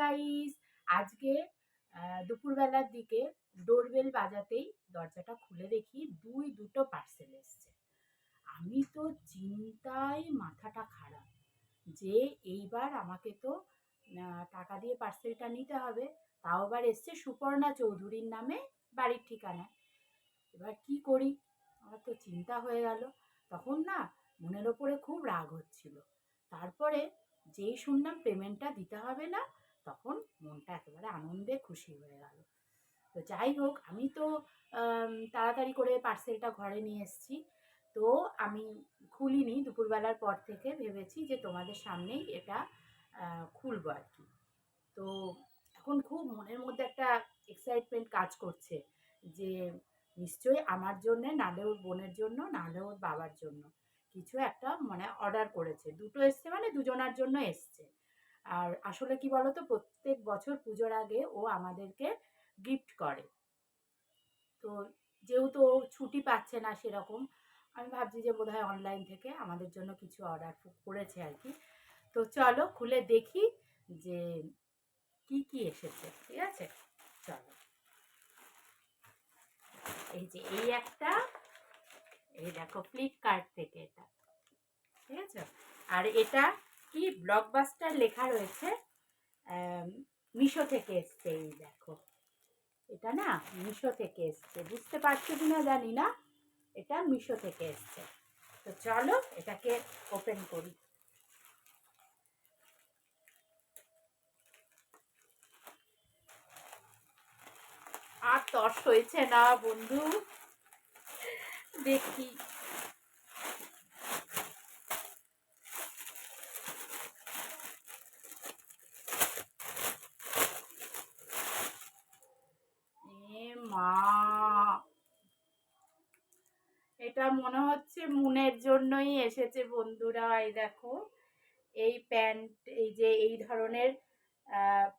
Guys আজকে দুপুরবেলার দিকে ডোরবেল বাজাতেই দরজাটা খুলে দেখি দুই, দুটো পার্সেল এসছে। আমি তো চিন্তায় মাথাটা খারাপ যে এইবার আমাকে তো টাকা দিয়ে পার্সেলটা নিতে হবে। তাও আবার এসছে সুপর্ণা চৌধুরীর নামে বাড়ির ঠিকানায়। এবার কি করি? আমার তো চিন্তা হয়ে গেল। তখন না মনের ওপরে খুব রাগ হচ্ছিল। তারপরে যেই শুনলাম পেমেন্টটা দিতে হবে না তখন মনটা একেবারে আনন্দে খুশি হয়ে গেল। তো যাই হোক, আমি তো তাড়াতাড়ি করে পার্সেলটা ঘরে নিয়ে এসেছি। তো আমি খুলিনি, দুপুরবেলার পর থেকে ভেবেছি যে তোমাদের সামনেই এটা খুলবো আর কি। তো এখন খুব মনের মধ্যে একটা এক্সাইটমেন্ট কাজ করছে যে নিশ্চয়ই আমার জন্যে, নাহলে ওর বোনের জন্য, নাহলে ওর বাবার জন্য কিছু একটা মানে অর্ডার করেছে। দুটো এসছে মানে দুজনার জন্য এসছে। আর আসলে কি বলতো? প্রত্যেক বছর পুজোর আগে ও আমাদেরকে গিফট করে। তো যেহেতু ও ছুটি পাচ্ছে না সেরকম, আমি ভাবছি যে বোধ হয় অনলাইন থেকে আমাদের জন্য কিছু অর্ডার করেছে আর কি। তো চলো খুলে দেখি যে কি কি এসেছে, ঠিক আছে? চলো। এই যে এই একটা, এই দেখো ফ্লিপকার্ট থেকে এটা, ঠিক আছে? আর এটা কি ব্লকবাস্টার লেখা রয়েছে? মিশো থেকে এসছে এই দেখো। এটা না মিশো থেকে এসছে। বুঝতে পারছ কি না জানি না। এটা মিশো থেকে এসছে। তো চলো এটাকে ওপেন করি। আর তর্স হয়েছে না বন্ধু? দেখি। মা। এটা মনে হচ্ছে মুনের জন্যই এসেছে বন্ধুরা, এই দেখো। এই প্যান্ট, এই যে এই ধরনের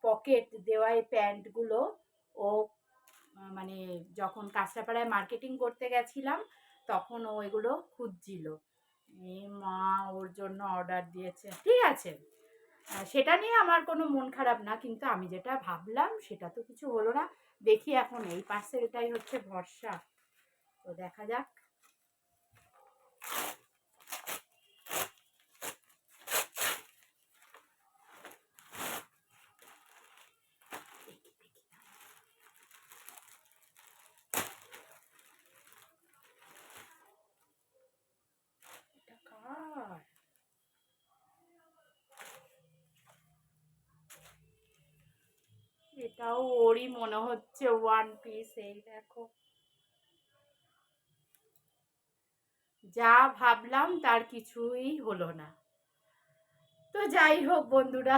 পকেট দেওয়া এই প্যান্টগুলো, ও মানে যখন কাঁচরাপাড়ায় মার্কেটিং করতে গেছিলাম, তখন ও এগুলো খুঁজছিল। মা ওর জন্য অর্ডার দিয়েছে। ঠিক আছে। সেটা নিয়ে আমার কোনো মন খারাপ না, কিন্তু আমি যেটা ভাবলাম সেটা তো কিছু হলো না। দেখি এখন এই পার্সেলটাই হচ্ছে ভরসা। তো দেখা যাক দেখি দেখি এটা কার এটাও ওরই মনে হচ্ছে ওয়ান পিস এই দেখো। যা ভাবলাম তার কিছুই হলো না। তো যাই হোক বন্ধুরা,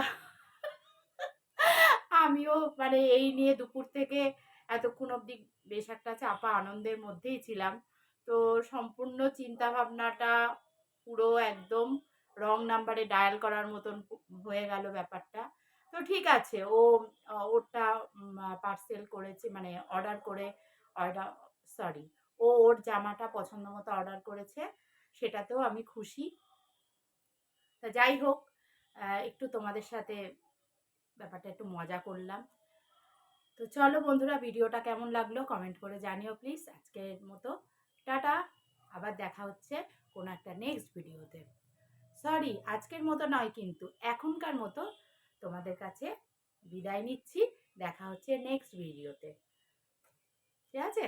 আমিও মানে এই নিয়ে দুপুর থেকে এতক্ষণ অবধি বেশ একটা চাপা আনন্দের মধ্যেই ছিলাম। তো সম্পূর্ণ চিন্তা ভাবনাটা পুরো একদম রং নাম্বারে ডায়াল করার মতন হয়ে গেল ব্যাপারটা। ঠিক আছে। ও ওরটা পার্সেল করেছে মানে অর্ডার করে অর্ডার সরি ও ওর জামাটা পছন্দ মতো অর্ডার করেছে, সেটাতেও আমি খুশি। তা যাই হোক একটু তোমাদের সাথে ব্যাপারটা একটু মজা করলাম। তো চলো বন্ধুরা, ভিডিওটা কেমন লাগল কমেন্ট করে জানিও প্লিজ আজকের মতো টাটা, আবার দেখা হচ্ছে কোনো একটা নেক্সট ভিডিওতে সরি আজকের মতো নয় কিন্তু, এখনকার মতো কাছে বিদায় নিচ্ছি। দেখা হচ্ছে নেক্সট ভিডিওতে ঠিক আছে?